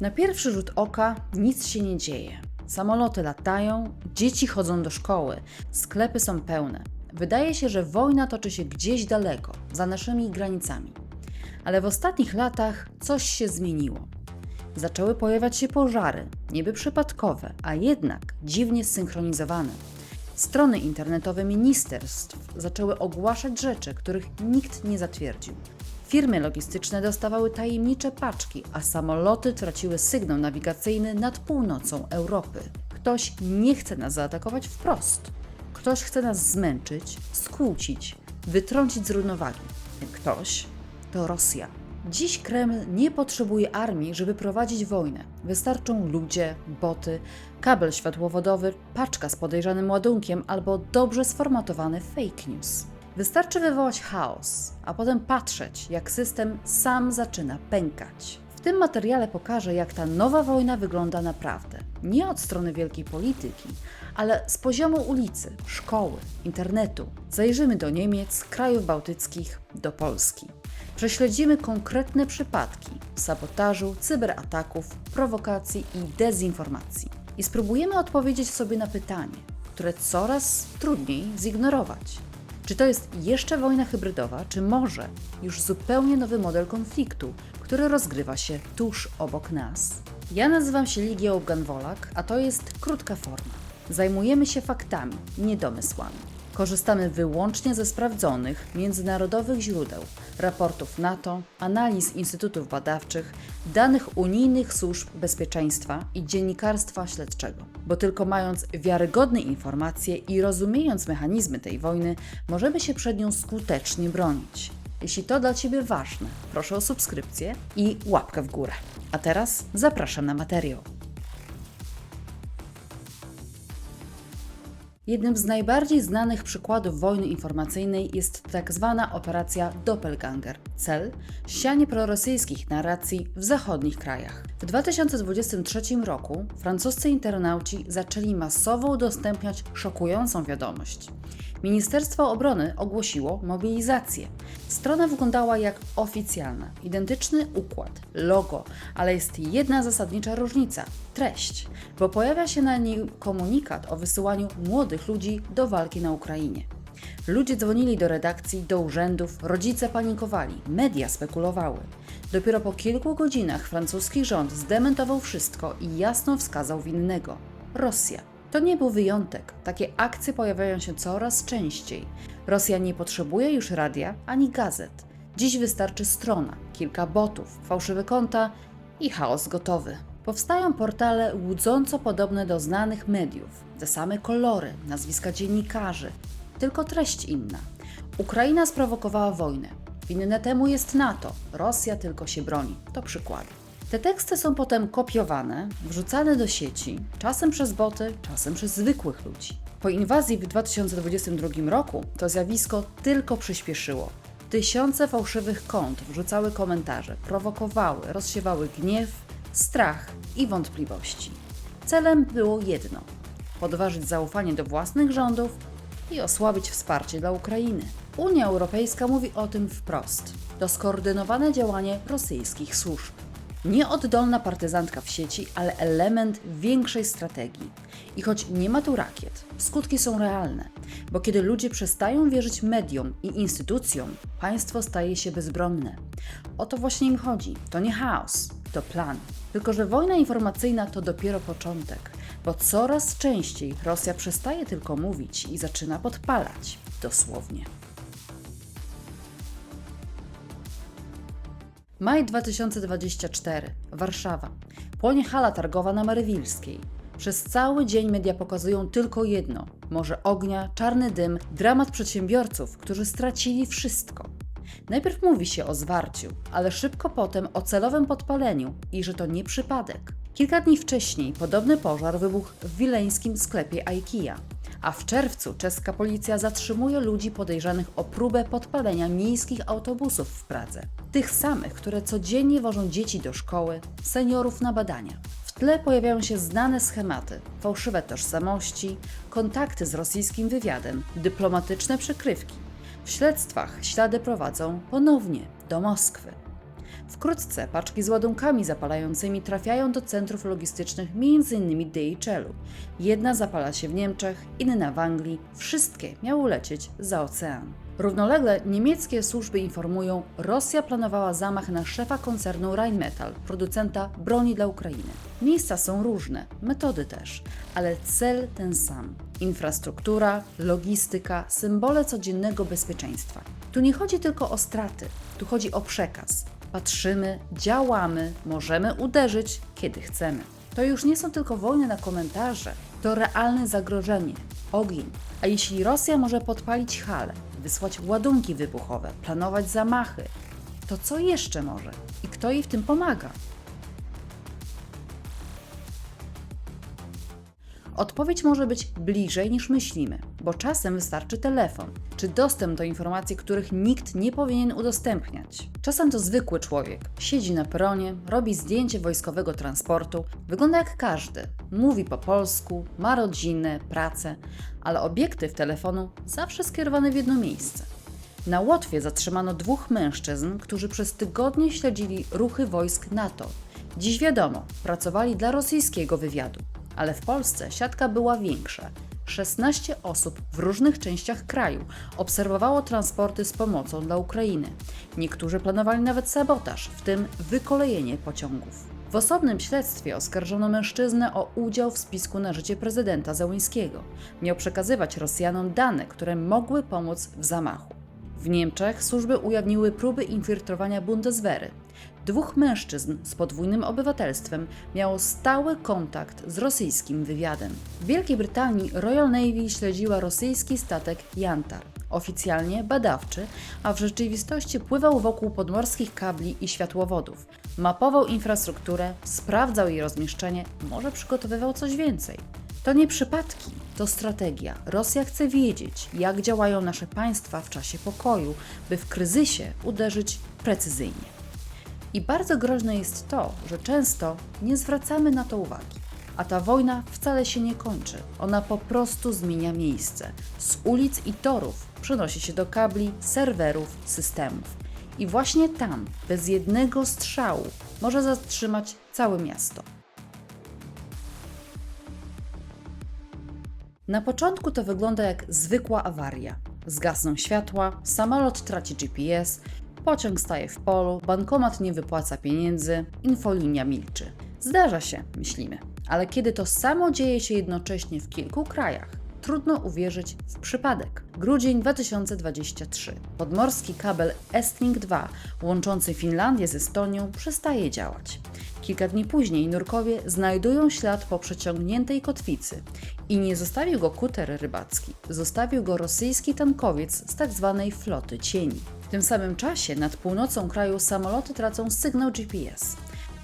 Na pierwszy rzut oka nic się nie dzieje. Samoloty latają, dzieci chodzą do szkoły, sklepy są pełne. Wydaje się, że wojna toczy się gdzieś daleko, za naszymi granicami. Ale w ostatnich latach coś się zmieniło. Zaczęły pojawiać się pożary, niby przypadkowe, a jednak dziwnie zsynchronizowane. Strony internetowe ministerstw zaczęły ogłaszać rzeczy, których nikt nie zatwierdził. Firmy logistyczne dostawały tajemnicze paczki, a samoloty traciły sygnał nawigacyjny nad północą Europy. Ktoś nie chce nas zaatakować wprost. Ktoś chce nas zmęczyć, skłócić, wytrącić z równowagi. Ten ktoś to Rosja. Dziś Kreml nie potrzebuje armii, żeby prowadzić wojnę. Wystarczą ludzie, boty, kabel światłowodowy, paczka z podejrzanym ładunkiem albo dobrze sformatowany fake news. Wystarczy wywołać chaos, a potem patrzeć, jak system sam zaczyna pękać. W tym materiale pokażę, jak ta nowa wojna wygląda naprawdę. Nie od strony wielkiej polityki, ale z poziomu ulicy, szkoły, internetu. Zajrzymy do Niemiec, krajów bałtyckich, do Polski. Prześledzimy konkretne przypadki sabotażu, cyberataków, prowokacji i dezinformacji. I spróbujemy odpowiedzieć sobie na pytanie, które coraz trudniej zignorować. Czy to jest jeszcze wojna hybrydowa, czy może już zupełnie nowy model konfliktu, który rozgrywa się tuż obok nas? Ja nazywam się Ligia Ganwolak, a to jest krótka forma. Zajmujemy się faktami, nie domysłami. Korzystamy wyłącznie ze sprawdzonych, międzynarodowych źródeł, raportów NATO, analiz instytutów badawczych, danych unijnych służb bezpieczeństwa i dziennikarstwa śledczego. Bo tylko mając wiarygodne informacje i rozumiejąc mechanizmy tej wojny, możemy się przed nią skutecznie bronić. Jeśli to dla Ciebie ważne, proszę o subskrypcję i łapkę w górę. A teraz zapraszam na materiał. Jednym z najbardziej znanych przykładów wojny informacyjnej jest tak zwana operacja Doppelganger. Cel sianie prorosyjskich narracji w zachodnich krajach. W 2023 roku francuscy internauci zaczęli masowo udostępniać szokującą wiadomość. Ministerstwo Obrony ogłosiło mobilizację. Strona wyglądała jak oficjalna, identyczny układ, logo, ale jest jedna zasadnicza różnica treść, bo pojawia się na niej komunikat o wysyłaniu młodych ludzi do walki na Ukrainie. Ludzie dzwonili do redakcji, do urzędów, rodzice panikowali, media spekulowały. Dopiero po kilku godzinach francuski rząd zdementował wszystko i jasno wskazał winnego Rosja. To nie był wyjątek. Takie akcje pojawiają się coraz częściej. Rosja nie potrzebuje już radia ani gazet. Dziś wystarczy strona, kilka botów, fałszywe konta i chaos gotowy. Powstają portale łudząco podobne do znanych mediów. Te same kolory, nazwiska dziennikarzy, tylko treść inna. Ukraina sprowokowała wojnę. Winne temu jest NATO. Rosja tylko się broni. To przykłady. Te teksty są potem kopiowane, wrzucane do sieci, czasem przez boty, czasem przez zwykłych ludzi. Po inwazji w 2022 roku to zjawisko tylko przyspieszyło. Tysiące fałszywych kont wrzucały komentarze, prowokowały, rozsiewały gniew, strach i wątpliwości. Celem było jedno: podważyć zaufanie do własnych rządów i osłabić wsparcie dla Ukrainy. Unia Europejska mówi o tym wprost. To skoordynowane działanie rosyjskich służb. Nieoddolna partyzantka w sieci, ale element większej strategii. I choć nie ma tu rakiet, skutki są realne, bo kiedy ludzie przestają wierzyć mediom i instytucjom, państwo staje się bezbronne. O to właśnie im chodzi. To nie chaos, to plan. Tylko, że wojna informacyjna to dopiero początek, bo coraz częściej Rosja przestaje tylko mówić i zaczyna podpalać, dosłownie. Maj 2024, Warszawa. Płonie hala targowa na Marywilskiej. Przez cały dzień media pokazują tylko jedno: morze ognia, czarny dym, dramat przedsiębiorców, którzy stracili wszystko. Najpierw mówi się o zwarciu, ale szybko potem o celowym podpaleniu i że to nie przypadek. Kilka dni wcześniej podobny pożar wybuchł w wileńskim sklepie IKEA, a w czerwcu czeska policja zatrzymuje ludzi podejrzanych o próbę podpalenia miejskich autobusów w Pradze. Tych samych, które codziennie wożą dzieci do szkoły, seniorów na badania. W tle pojawiają się znane schematy, fałszywe tożsamości, kontakty z rosyjskim wywiadem, dyplomatyczne przykrywki. W śledztwach ślady prowadzą ponownie do Moskwy. Wkrótce paczki z ładunkami zapalającymi trafiają do centrów logistycznych m.in. DHL-u. Jedna zapala się w Niemczech, inna w Anglii. Wszystkie miały lecieć za ocean. Równolegle niemieckie służby informują, Rosja planowała zamach na szefa koncernu Rheinmetall, producenta broni dla Ukrainy. Miejsca są różne, metody też, ale cel ten sam. Infrastruktura, logistyka, symbole codziennego bezpieczeństwa. Tu nie chodzi tylko o straty, tu chodzi o przekaz. Patrzymy, działamy, możemy uderzyć, kiedy chcemy. To już nie są tylko wojny na komentarze, to realne zagrożenie, ogień. A jeśli Rosja może podpalić hale, wysłać ładunki wybuchowe, planować zamachy, to co jeszcze może? I kto jej w tym pomaga? Odpowiedź może być bliżej niż myślimy, bo czasem wystarczy telefon czy dostęp do informacji, których nikt nie powinien udostępniać. Czasem to zwykły człowiek. Siedzi na peronie, robi zdjęcie wojskowego transportu, wygląda jak każdy. Mówi po polsku, ma rodzinę, pracę, ale obiektyw telefonu zawsze skierowany w jedno miejsce. Na Łotwie zatrzymano dwóch mężczyzn, którzy przez tygodnie śledzili ruchy wojsk NATO. Dziś wiadomo, pracowali dla rosyjskiego wywiadu, ale w Polsce siatka była większa. 16 osób w różnych częściach kraju obserwowało transporty z pomocą dla Ukrainy. Niektórzy planowali nawet sabotaż, w tym wykolejenie pociągów. W osobnym śledztwie oskarżono mężczyznę o udział w spisku na życie prezydenta Zełenskiego. Miał przekazywać Rosjanom dane, które mogły pomóc w zamachu. W Niemczech służby ujawniły próby infiltrowania Bundeswehry. Dwóch mężczyzn z podwójnym obywatelstwem miało stały kontakt z rosyjskim wywiadem. W Wielkiej Brytanii Royal Navy śledziła rosyjski statek Jantar, oficjalnie badawczy, a w rzeczywistości pływał wokół podmorskich kabli i światłowodów. Mapował infrastrukturę, sprawdzał jej rozmieszczenie, może przygotowywał coś więcej. To nie przypadki, to strategia. Rosja chce wiedzieć, jak działają nasze państwa w czasie pokoju, by w kryzysie uderzyć precyzyjnie. I bardzo groźne jest to, że często nie zwracamy na to uwagi. A ta wojna wcale się nie kończy. Ona po prostu zmienia miejsce. Z ulic i torów przenosi się do kabli, serwerów, systemów. I właśnie tam, bez jednego strzału, może zatrzymać całe miasto. Na początku to wygląda jak zwykła awaria. Zgasną światła, samolot traci GPS, pociąg staje w polu, bankomat nie wypłaca pieniędzy, infolinia milczy. Zdarza się, myślimy. Ale kiedy to samo dzieje się jednocześnie w kilku krajach, trudno uwierzyć w przypadek. Grudzień 2023. Podmorski kabel Estlink 2 łączący Finlandię z Estonią przestaje działać. Kilka dni później nurkowie znajdują ślad po przeciągniętej kotwicy i nie zostawił go kuter rybacki, zostawił go rosyjski tankowiec z tzw. floty cieni. W tym samym czasie nad północą kraju samoloty tracą sygnał GPS.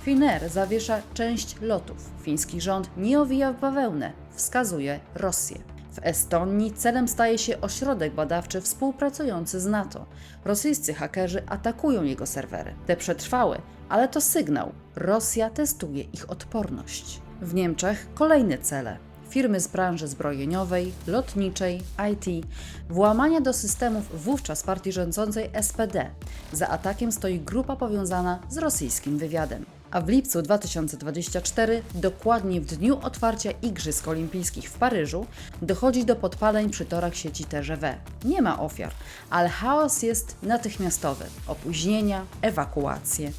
Finnair zawiesza część lotów. Fiński rząd nie owija w bawełnę, wskazuje Rosję. W Estonii celem staje się ośrodek badawczy współpracujący z NATO. Rosyjscy hakerzy atakują jego serwery. Te przetrwały, ale to sygnał. Rosja testuje ich odporność. W Niemczech kolejne cele. Firmy z branży zbrojeniowej, lotniczej, IT, włamania do systemów wówczas partii rządzącej SPD. Za atakiem stoi grupa powiązana z rosyjskim wywiadem. A w lipcu 2024, dokładnie w dniu otwarcia Igrzysk Olimpijskich w Paryżu, dochodzi do podpaleń przy torach sieci TGV. Nie ma ofiar, ale chaos jest natychmiastowy. Opóźnienia, ewakuacje.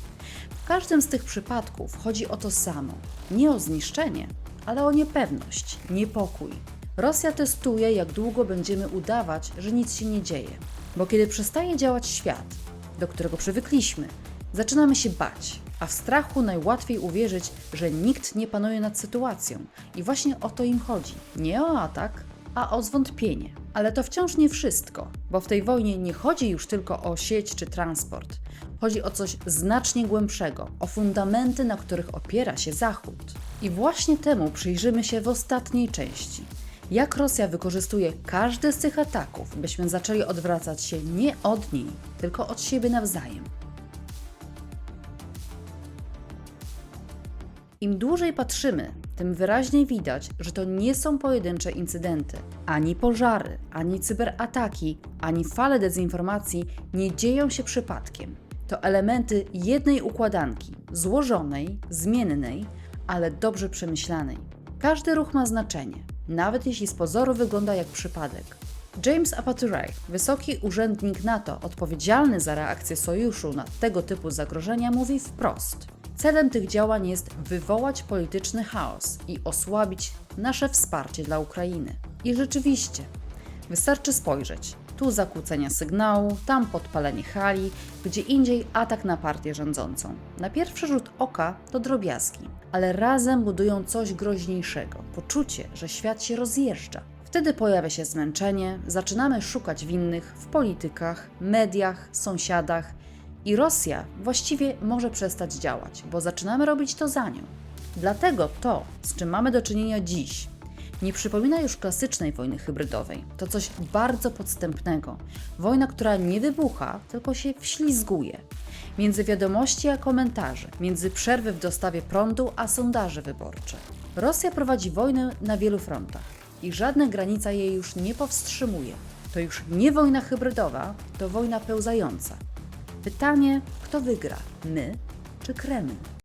W każdym z tych przypadków chodzi o to samo. Nie o zniszczenie, ale o niepewność, niepokój. Rosja testuje, jak długo będziemy udawać, że nic się nie dzieje. Bo kiedy przestaje działać świat, do którego przywykliśmy, zaczynamy się bać, a w strachu najłatwiej uwierzyć, że nikt nie panuje nad sytuacją. I właśnie o to im chodzi. Nie o atak, a o zwątpienie. Ale to wciąż nie wszystko, bo w tej wojnie nie chodzi już tylko o sieć czy transport. Chodzi o coś znacznie głębszego, o fundamenty, na których opiera się Zachód. I właśnie temu przyjrzymy się w ostatniej części. Jak Rosja wykorzystuje każdy z tych ataków, byśmy zaczęli odwracać się nie od niej, tylko od siebie nawzajem. Im dłużej patrzymy, tym wyraźniej widać, że to nie są pojedyncze incydenty. Ani pożary, ani cyberataki, ani fale dezinformacji nie dzieją się przypadkiem. to elementy jednej układanki, złożonej, zmiennej, ale dobrze przemyślanej. Każdy ruch ma znaczenie, nawet jeśli z pozoru wygląda jak przypadek. James Apaturai, wysoki urzędnik NATO odpowiedzialny za reakcję sojuszu na tego typu zagrożenia, mówi wprost: Celem tych działań jest wywołać polityczny chaos i osłabić nasze wsparcie dla Ukrainy. I rzeczywiście, wystarczy spojrzeć. Tu zakłócenia sygnału, tam podpalenie hali, gdzie indziej atak na partię rządzącą. Na pierwszy rzut oka to drobiazgi, ale razem budują coś groźniejszego poczucie, że świat się rozjeżdża. Wtedy pojawia się zmęczenie, zaczynamy szukać winnych w politykach, mediach, sąsiadach i Rosja właściwie może przestać działać, bo zaczynamy robić to za nią. Dlatego to, z czym mamy do czynienia dziś, nie przypomina już klasycznej wojny hybrydowej. To coś bardzo podstępnego. Wojna, która nie wybucha, tylko się wślizguje. Między wiadomości a komentarze, między przerwy w dostawie prądu a sondaże wyborcze. Rosja prowadzi wojnę na wielu frontach i żadna granica jej już nie powstrzymuje. To już nie wojna hybrydowa, to wojna pełzająca. Pytanie, kto wygra? My czy Kreml?